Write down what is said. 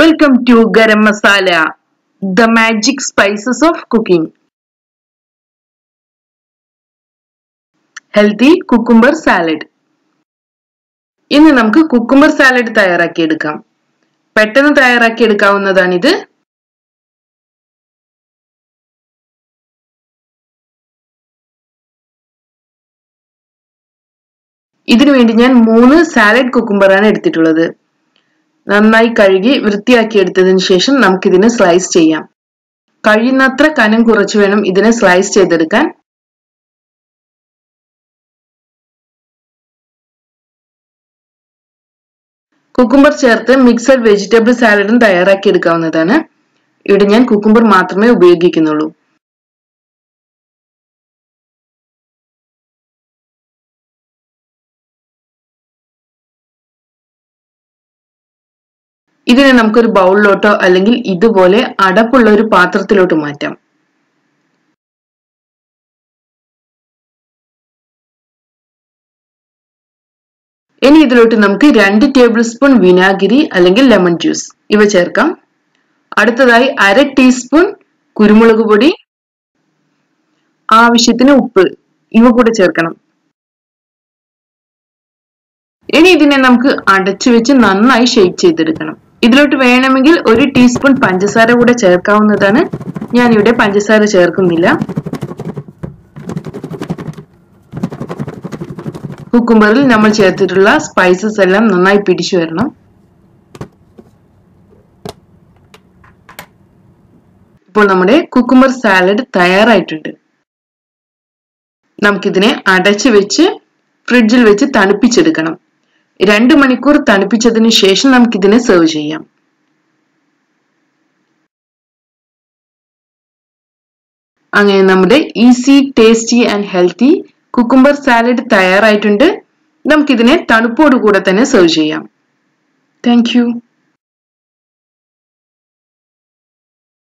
Welcome to Garam Masala the magic spices of cooking healthy cucumber salad ഇന്ന് നമുക്ക് cucumber salad തയ്യാറാക്കിയെടുക്കാം പെട്ടെന്ന് തയ്യാറാക്കിയെടുക്കാവുന്നതാണിത് ഇതിനു വേണ്ടി ഞാൻ മൂന്ന് സാലഡ് കുക്കുംബറാണ് എടുത്തിട്ടുള്ളത്. നന്നായി കഴുകി വൃത്തിയാക്കി എടുത്തതിന് ശേഷം നമുക്കിതിനെ സ്ലൈസ് ചെയ്യാം. കഴിയുന്നത്ര കനം കുറച്ച് വേണം ഇതിനെ സ്ലൈസ് ചെയ്തെടുക്കാൻ. കുക്കുംബർ ചേർത്ത് മിക്സഡ് വെജിറ്റബിൾ സാലഡും തയ്യാറാക്കി എടുക്കാവുന്നതാണ്. ഇവിടെ ഞാൻ കുക്കുംബർ മാത്രമേ ഉപയോഗിക്കുന്നുള്ളൂ. ഇതിനെ നമുക്കൊരു ബൗളിലോട്ടോ അല്ലെങ്കിൽ ഇതുപോലെ അടപ്പുള്ള ഒരു പാത്രത്തിലോട്ട് മാറ്റാം. ഇനി ഇതിലോട്ട് നമുക്ക് രണ്ട് ടേബിൾ സ്പൂൺ വിനാഗിരി അല്ലെങ്കിൽ ലെമൺ ജ്യൂസ്. ഇവ ചേർക്കാം. അടുത്തതായി അര ടീസ്പൂൺ കുരുമുളക് പൊടി. ആവശ്യത്തിന് ഉപ്പ്. ഇവ കൂടെ ചേർക്കണം. ഇനി ഇതിനെ നമുക്ക് അടച്ചു വെച്ച് നന്നായി ഷേക്ക് ചെയ്തെടുക്കണം. ഇതിലോട്ട് വേണമെങ്കിൽ ഒരു ടീസ്പൂൺ പഞ്ചസാര കൂടെ ചേർക്കാവുന്നതാണ്. ഞാൻ ഇവിടെ പഞ്ചസാര ചേർക്കുന്നില്ല. കുക്കുംബറിൽ നമ്മൾ ചേർത്തിട്ടുള്ള സ്പൈസസ് എല്ലാം നന്നായി പിടിച്ചു വരണം. ഇപ്പോൾ നമ്മുടെ കുക്കുംബർ സാലഡ് തയ്യാറായിട്ടുണ്ട്. നമുക്കിതിനെ അടച്ചു വെച്ച് ഫ്രിഡ്ജിൽ വെച്ച് തണുപ്പിച്ചെടുക്കണം. രണ്ട് മണിക്കൂർ തണുപ്പിച്ചതിന് ശേഷം നമുക്കിതിനെ സെർവ് ചെയ്യാം. അങ്ങനെ നമ്മുടെ easy tasty and healthy cucumber salad തയ്യാറായിട്ടുണ്ട്. നമുക്കിതിനെ തണുപ്പോടുകൂടെ തന്നെ സെർവ് ചെയ്യാം. താങ്ക്